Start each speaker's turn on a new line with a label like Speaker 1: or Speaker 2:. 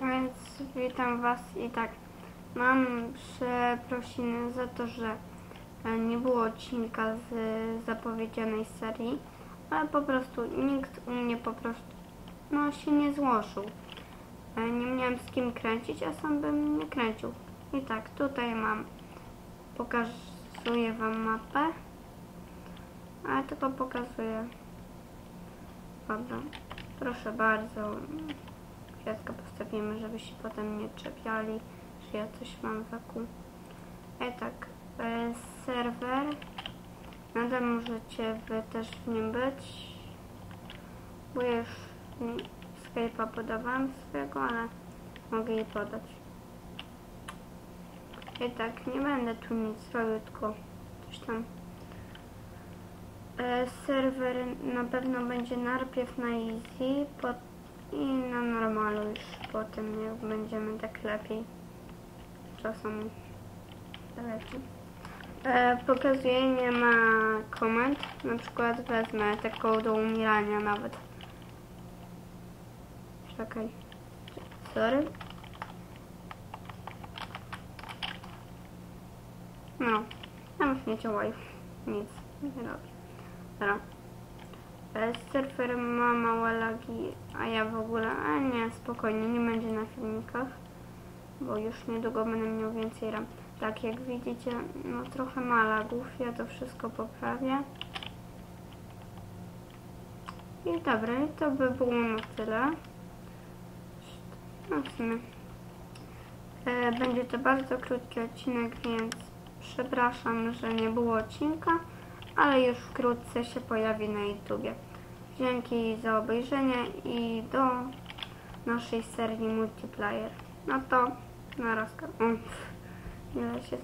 Speaker 1: Więc witam Was i tak. Mam przeprosiny za to, że e, nie było odcinka z zapowiedzianej serii, ale po prostu nikt u mnie po prostu no, się nie złożył. E, Nie miałem z kim kręcić, a sam bym nie kręcił. I tak, tutaj mam, pokazuję Wam mapę, ale tylko pokazuję. Dobra, proszę bardzo. Kwiatka postawimy, żeby się potem nie czepiali, że ja coś mam wokół. E tak, e, serwer. Nadal możecie wy też w nim być. Bo ja już Skype'a podawałam swojego, ale mogę jej podać. I tak, nie będę tu nic robił, tylko coś tam. E, serwer na pewno będzie najpierw na easy, pot i na już potem, jak będziemy tak lepiej. Czasami lepiej. E, nie ma komend. Na przykład wezmę taką do umierania nawet. Czekaj. Sorry. No, tam już nie nic. Nie robi. Dobra. Surfer ma małe lagi, a ja w ogóle, a nie, spokojnie, nie będzie na filmikach, bo już niedługo będę miał więcej ram. Tak, jak widzicie, no trochę ma lagów, ja to wszystko poprawię. I dobra, to by było na tyle. No w sumie. E, będzie to bardzo krótki odcinek, więc przepraszam, że nie było odcinka, ale już wkrótce się pojawi na YouTubie. Dzięki za obejrzenie i do naszej serii multiplayer. No to na raz. Ile się